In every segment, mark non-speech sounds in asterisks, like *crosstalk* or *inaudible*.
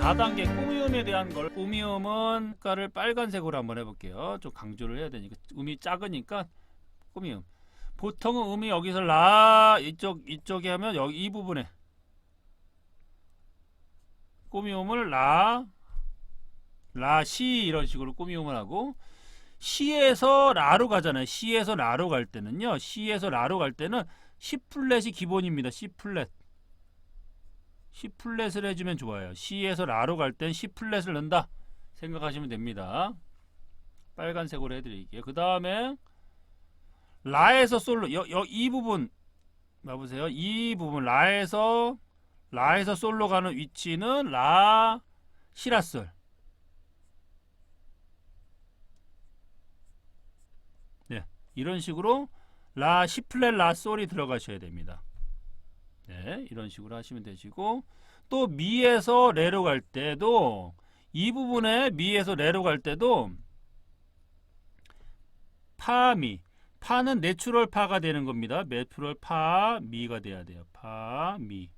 4단계 꾸미음에 대한 걸 꾸미음은 가를 빨간색으로 한번 해볼게요. 좀 강조를 해야 되니까 음이 작으니까 꾸미음. 보통은 음이 여기서 라 이쪽 이쪽에 하면 여기 이 부분에 꾸미음을 라, 라, 시 이런 식으로 꾸미음을 하고 시에서 라로 가잖아요. 시에서 라로 갈 때는요. 시에서 라로 갈 때는 C 플랫이 기본입니다. C 플랫. C 플랫을 해주면 좋아요. C에서 라로 갈 땐 C 플랫을 넣는다 생각하시면 됩니다. 빨간색으로 해드릴게요. 그 다음에 라에서 솔로 여, 여, 이 부분 봐보세요. 이 부분 라에서 라에서 솔로 가는 위치는 라 시라솔 네 이런 식으로 라 플랫 라 솔이 들어가셔야 됩니다. 네, 이런 식으로 하시면 되시고 또 미에서 레로 갈 때도 이 부분에 미에서 레로 갈 때도 파미 파는 내추럴 파가 되는 겁니다. 내추럴 파 미가 돼야 돼요. 파 미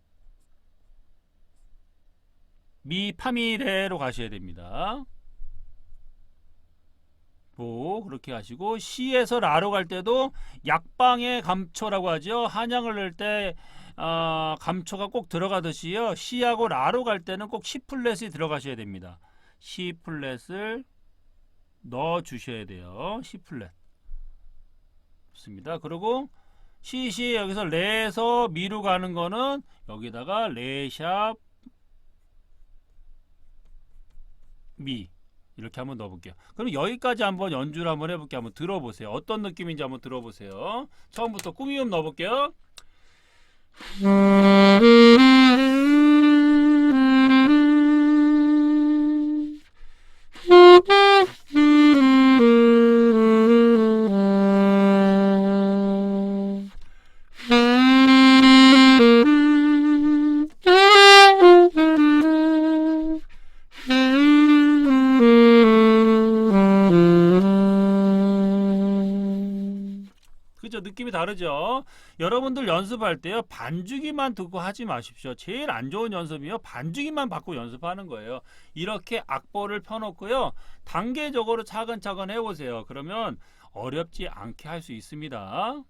미 파미레로 가셔야 됩니다. 뭐 그렇게 하시고 시에서 라로 갈 때도 약방의 감초라고 하죠. 한양을 넣을 때 어, 감초가 꼭 들어가듯이요. C하고 라로 갈 때는 꼭 C 플랫이 들어가셔야 됩니다. C 플랫을 넣어 주셔야 돼요. 플랫. 좋습니다. 그리고 C 여기서 레에서 미로 가는 거는 여기다가 레샵 미 이렇게 한번 넣어볼게요. 그럼 여기까지 한번 연주를 한번 해볼게요. 한번 들어보세요. 어떤 느낌인지 한번 들어보세요. 처음부터 꾸미음 넣어볼게요. 그 다르죠? 여러분들 연습할 때요, 반주기만 듣고 하지 마십시오. 제일 안 좋은 연습이요, 반주기만 받고 연습하는 거예요. 이렇게 악보를 펴놓고요, 단계적으로 차근차근 해보세요. 그러면 어렵지 않게 할 수 있습니다.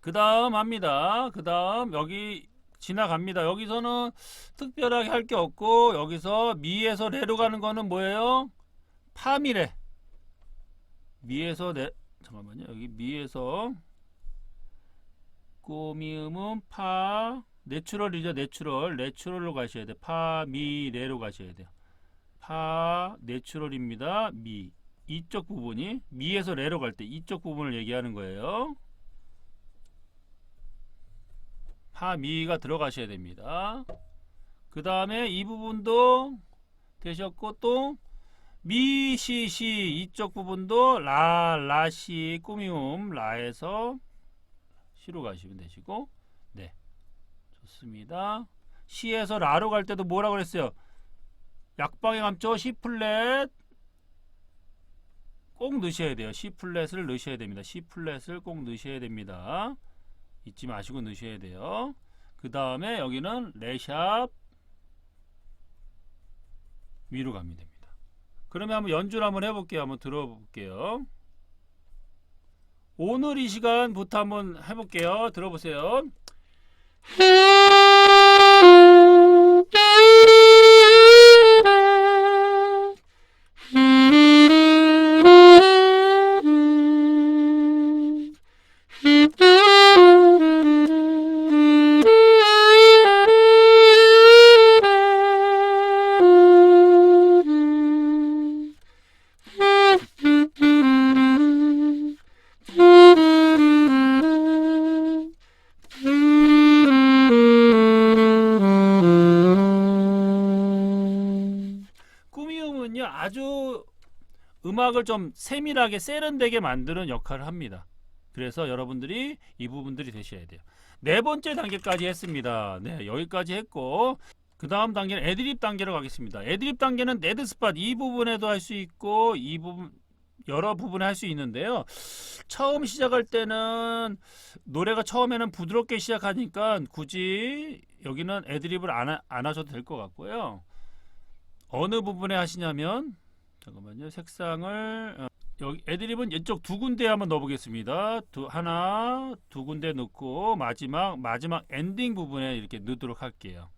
그 다음 합니다. 그 다음 여기 지나갑니다. 여기서는 특별하게 할 게 없고, 여기서 미에서 레로 가는 거는 뭐예요? 파미레. 미에서 레, 잠깐만요. 여기 미에서 꾸미음은 파 내추럴이죠 내추럴 내추럴로 가셔야 돼. 파미 레로 가셔야 돼요. 파 내추럴입니다. 미. 이쪽 부분이 미에서 레로 갈 때 이쪽 부분을 얘기하는 거예요. 파 미가 들어가셔야 됩니다. 그 다음에 이 부분도 되셨고 또 미, 시, 시 이쪽 부분도 라, 라, 시 꾸미움 라에서 시로 가시면 되시고. 네. 좋습니다. 시에서 라로 갈 때도 뭐라 그랬어요? 약방의 감초 C 플랫 꼭 넣으셔야 돼요. C 플랫을 넣으셔야 됩니다. C 플랫을 꼭 넣으셔야 됩니다. 잊지 마시고 넣으셔야 돼요. 그 다음에 여기는 레샵 위로 가면 됩니다. 그러면 한번 연주를 한번 해볼게요. 한번 들어볼게요 오늘 이 시간부터 한번 해볼게요. 들어보세요. *laughs* 음악을 좀 세밀하게 세련되게 만드는 역할을 합니다. 그래서 여러분들이 이 부분들이 되셔야 돼요. 네 번째 단계까지 했습니다. 네 여기까지 했고 그 다음 단계는 애드립 단계로 가겠습니다. 애드립 단계는 네드 스팟 이 부분에도 할 수 있고 이 부분 여러 부분에 할 수 있는데요. 처음 시작할 때는 노래가 처음에는 부드럽게 시작하니까 굳이 여기는 애드립을 안, 하, 안 하셔도 될 것 같고요. 어느 부분에 하시냐면 잠깐만요. 색상을 어, 여기 애드립은 이쪽 두 군데 한번 넣어보겠습니다. 두, 하나, 두 군데 넣고 마지막 마지막 엔딩 부분에 이렇게 넣도록 할게요.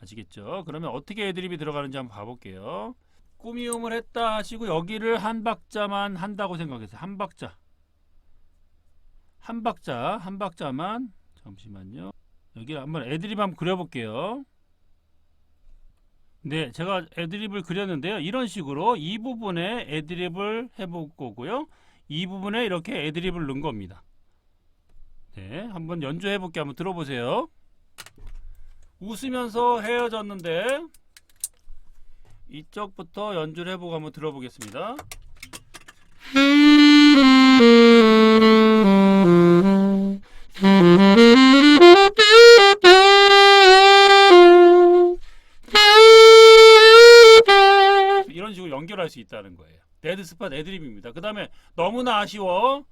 아시겠죠? 그러면 어떻게 애드립이 들어가는지 한번 봐볼게요. 꾸미움을 했다 하시고 여기를 한 박자만 한다고 생각해서 한 박자, 한 박자, 한 박자만 잠시만요. 여기 한번 애드립 한번 그려볼게요. 네, 제가 애드립을 그렸는데요. 이런 식으로 이 부분에 애드립을 해볼 거고요. 이 부분에 이렇게 애드립을 넣은 겁니다. 네, 한번 연주해 볼게 한번 들어보세요. 웃으면서 헤어졌는데 이쪽부터 연주를 해보고 한번 들어보겠습니다. 연결할 수 있다는 거예요. 데드 스팟 애드립입니다. 그 다음에 너무나 아쉬워.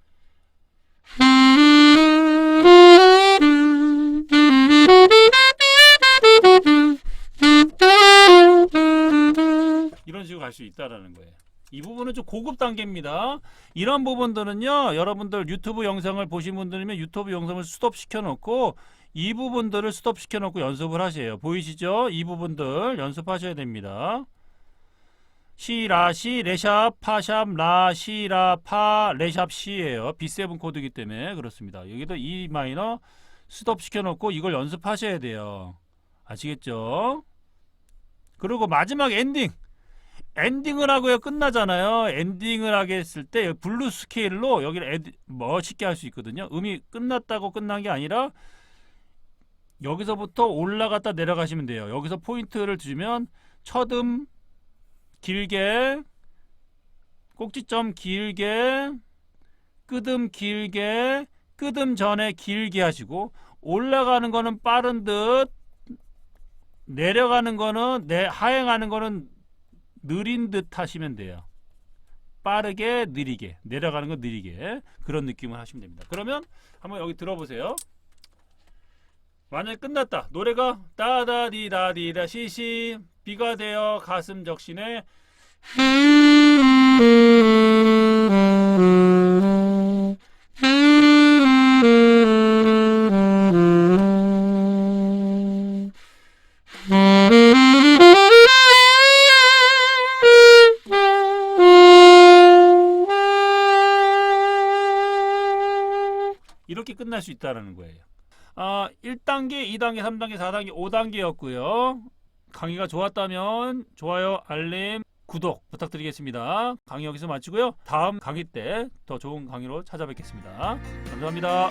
이런 식으로 갈 수 있다라는 거예요. 이 부분은 좀 고급 단계입니다. 이런 부분들은요, 여러분들 유튜브 영상을 보신 분들이면 유튜브 영상을 스톱 시켜놓고 이 부분들을 스톱 시켜놓고 연습을 하세요. 보이시죠? 이 부분들 연습하셔야 됩니다. 시라시 레샵 파샵 라시라 파 레샵 시예요. B7 코드이기 때문에 그렇습니다. 여기도 E 마이너 스톱 시켜놓고 이걸 연습하셔야 돼요. 아시겠죠? 그리고 마지막 엔딩 엔딩을 하고요 끝나잖아요. 엔딩을 하게 했을 때 블루 스케일로 여기를 에드, 멋있게 할 수 있거든요. 음이 끝났다고 끝난 게 아니라 여기서부터 올라갔다 내려가시면 돼요. 여기서 포인트를 주면 첫음 길게 꼭지점 길게 끄듬 길게 끄듬 전에 길게 하시고 올라가는 거는 빠른 듯 내려가는 거는 내 하행하는 거는 느린 듯 하시면 돼요. 빠르게 느리게 내려가는 건 느리게 그런 느낌을 하시면 됩니다. 그러면 한번 여기 들어보세요. 만약에 끝났다. 노래가 따다디다디다 시시 비가 되어 가슴 적신에 이렇게 끝날 수 있다라는 거예요. 아, 1단계, 2단계, 3단계, 4단계, 5단계였고요. 강의가 좋았다면 좋아요, 알림, 구독 부탁드리겠습니다. 강의 여기서 마치고요. 다음 강의 때 더 좋은 강의로 찾아뵙겠습니다. 감사합니다.